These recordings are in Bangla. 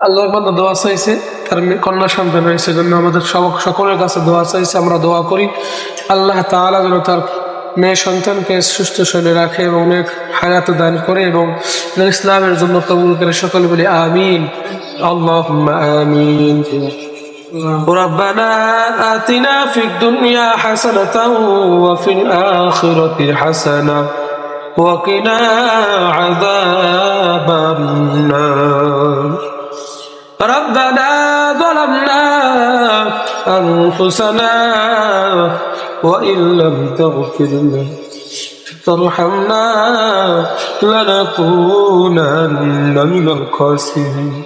আল্লাহর বান্দা দোয়া চাইছে তার মেয়ে কন্যা সন্তান হয়েছে জন্য আমাদের সব- সকলের কাছে দোয়া চাইছে আমরা দোয়া করি আল্লাহ তাআলা যেন তার মেয়ে সন্তানকে সুস্থ শরীরে রাখে এবং অনেক হায়াত দান করে এবং ইসলামের জন্য কবুল করে সকলে বলি আমিন আল্লাহ আমিন ربنا آتنا في الدنيا حسنة وفي الآخرة حسنة وقنا عذاب النار ربنا ظلمنا أنفسنا وإن لم تغفر لنا ترحمنا لنكونن من الخاسرين.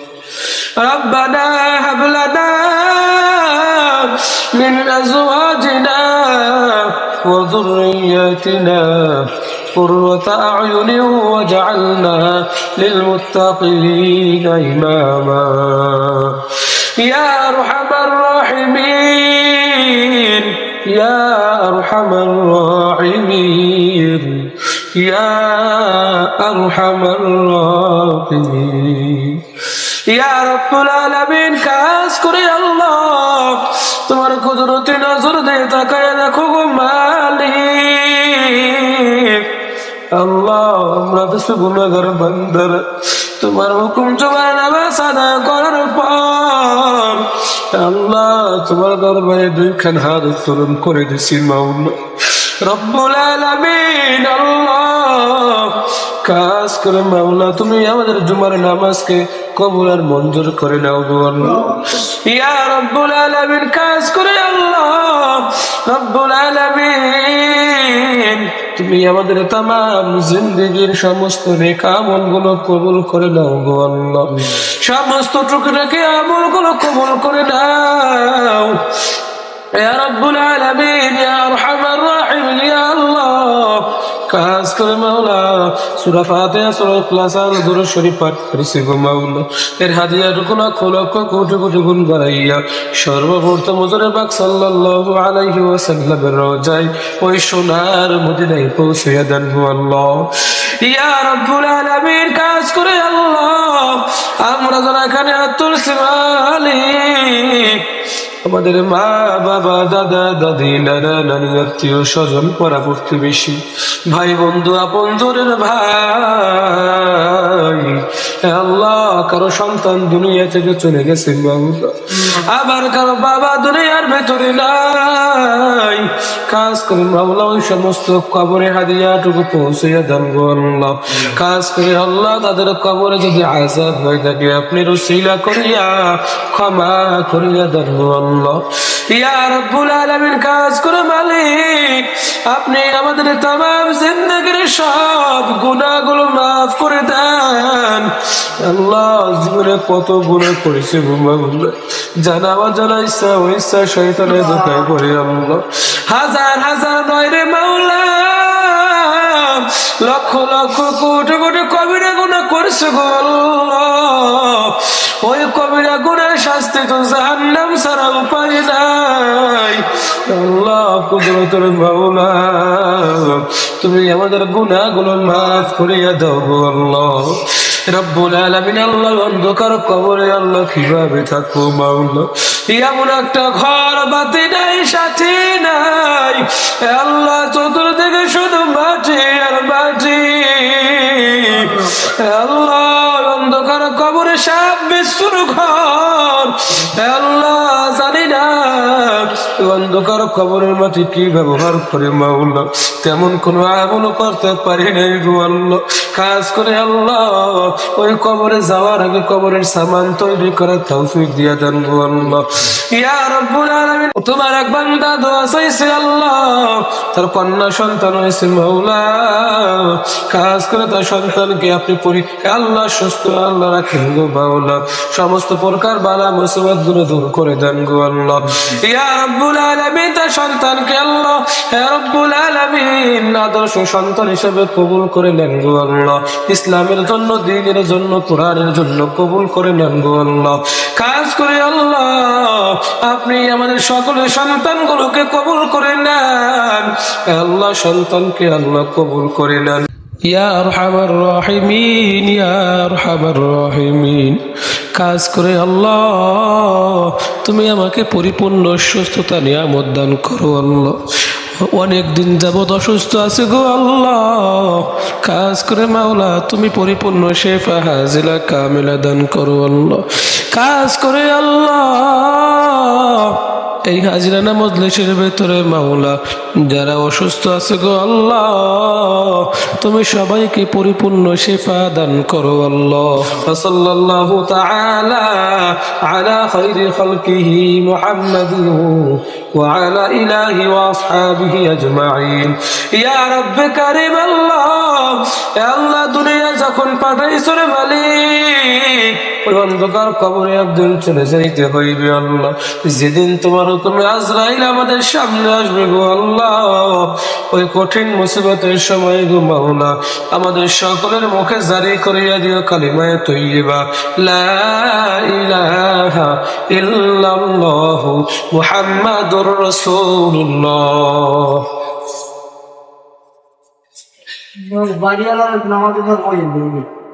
ربنا هب لنا من أزواجنا وذرياتنا قرة أعين واجعلنا للمتقين إماما يا أرحم الراحمين يا أرحم الراحمين يا أرحم الراحمين ইয়া রব্বুল আলামিন কাজ করে আল্লাহ তোমার কুদরতি নজর দিয়ে তাকায় দেখো গো মালিক আল্লাহ, আমরা তো গুণাগার বান্দার। তোমার হুকুম তোমার নামাজ সাদা করার পর, আল্লাহ, তোমার দরবারে দুইখান হাত উত্তোলন করে দিছি মাওলা রব্বুল আলামিন, আল্লাহ কাজ করে মাওলা তুমি আমাদের জুমার নামাজকে কবুল আর মঞ্জুর করে নাও গো ইয়া রব্বুল আলামিন, কাজ করে আল্লাহ। রব্বুল আলামিন, তুমি আমাদের তাম জিন্দিগির সমস্ত রেখা আমলগুলো কবুল করে নাও গো আল্লাহ। সমস্ত টুকরাকে আমলগুলো কবুল করে নাও। ইয়া রব্বুল আলামিন, ইয়া কাজ করে মাওলা। সুরা ফাতিহা, সূরা ইখলাস আর শরীফ পাঠ করেছি গো মাওলা। এর হাদিয়া রুকুন লক্ষ কোটি কোটি গুণ বাড়াইয়া সর্বপ্রথম হুজুরে পাক সাল্লাল্লাহু আলাইহি ওয়াসাল্লামের রওজায় ওই সোনার মদিনায় পৌঁছাইয়া দেন গো আল্লাহ। ইয়া রাব্বুল আলামিন, কাজ করে আল্লাহ। আমরা যারা এখানে তুলসি মালিক আমাদের মা, বাবা, দাদা, দাদি, নানা, নানি, আত্মীয় স্বজন পরা প্রতিবেশী ভাই, বন্ধু, আপন দূরের ভাই, আল্লাহ, কারও সন্তান দুনিয়া থেকে চলে গেছে আবার কারও বাবা দুনিয়ার ভেতরে নাই। কাজ করে মাওলা, ওই সমস্ত কবরে হাদিয়াটুকু পৌঁছাইয়া দেন আল্লাহ। কাজ করে আল্লাহ, তাদের কবরে যদি আজাদ হয়ে থাকে, আপনি রসিলা করিয়া, ক্ষমা করিয়া দেন গো আল্লাহ ইয়া রব্বুল আলামিন, কাজ করে মালিক। আপনি আমাদের তামাম জিন্দগির সব গুনাহগুলো মাফ করে দেন। আল্লাহ জীবনে কত গুনাহ করেছে বুমা বুমা জানা অজানা ইচ্ছা ও ইচ্ছা শয়তানের দোকায় পড়ে আল্লাহ হাজার হাজার নয় রে লক্ষ লক্ষ, কোটি কোটি কবিরা গুণা করছে গো ওই কবিরা গুণের শাস্তি তো জাহান্নাম নাই তুমি আমাদের গুনাহগুলো মাফ করিয়া দাও আল্লাহ। রব্বুল আলামিন আল্লাহ অন্ধকার কবরে আল্লাহ কীভাবে থাকব মাওলা? এমন একটা ঘর বাতি নাই, সাথী নাই। আল্লাহ চতুর্দিকে শুধু মাটি আর মাটি। আল্লাহ অন্ধকার কবরের মাটি কি ব্যবহার করে মাওলা? তেমন কোন আমল করতে পারি নাই গো আল্লাহ। কাজ করে আল্লাহ, ওই কবরে যাওয়ার আগে কবরের সামান তৈরি করার তৌফিক দিয়া দেন গো আল্লাহ। রব্বুল আলামিন, তোমার এক বান্দা দোয়া চাইছে আল্লাহ, তার কন্যা সন্তান হয়েছে মাওলা। কাজ করে তার সন্তানকে আপনি পরীক্ষা আল্লাহ সুস্থ, আল্লাহ রাখেন গো মাওলা। সমস্ত প্রকার বালা মুসিবতগুলো দূর করে দেন গো আল্লাহ। ইয়া রব্বুল আলামিন ইসলামের জন্য, দিনের জন্য, কোরআনের জন্য কবুল করে নেন গো আল্লাহ। কাজ করে আল্লাহ, আপনি আমাদের সকলের সন্তানগুলোকে কবুল করে নেন। আল্লাহ, সন্তানকে আল্লাহ কবুল করে নেন। রাহিমিন রাহিমিন। কাজ করে আল্লাহ তুমি আমাকে পরিপূর্ণ সুস্থতা নিয়ামত দান করো আল্লাহ। অনেক দিন যাবৎ অসুস্থ আছে গো আল্লাহ। কাজ করে মাওলা, তুমি পরিপূর্ণ শেফা, হাজিলা, কামিলা দান করো আল্লাহ। কাজ করে আল্লাহ। এই হাজিরানা মজলিসের ভেতরে মাওলা, যারা অসুস্থ আছে গো আল্লাহ, তুমি সবাইকে পরিপূর্ণ শেফা দান করো আল্লাহ। আলা আল্লাহ আল্লাহ দুনিয়া যখন পাঠাইছো রে মালিক ওই অন্ধকার কবরে একদিন চলে যাইতে হইবে আল্লাহ। যেদিন তোমার তুমি আজরাইল আমাদের সামনে আসবে গো আল্লাহ। ওই কঠিন মুসিবতের সময় গো মাওলা, আমাদের সকলের মুখে জারি করিয়া দিও কালিমায় তৈবা লা নামাজ পড়ে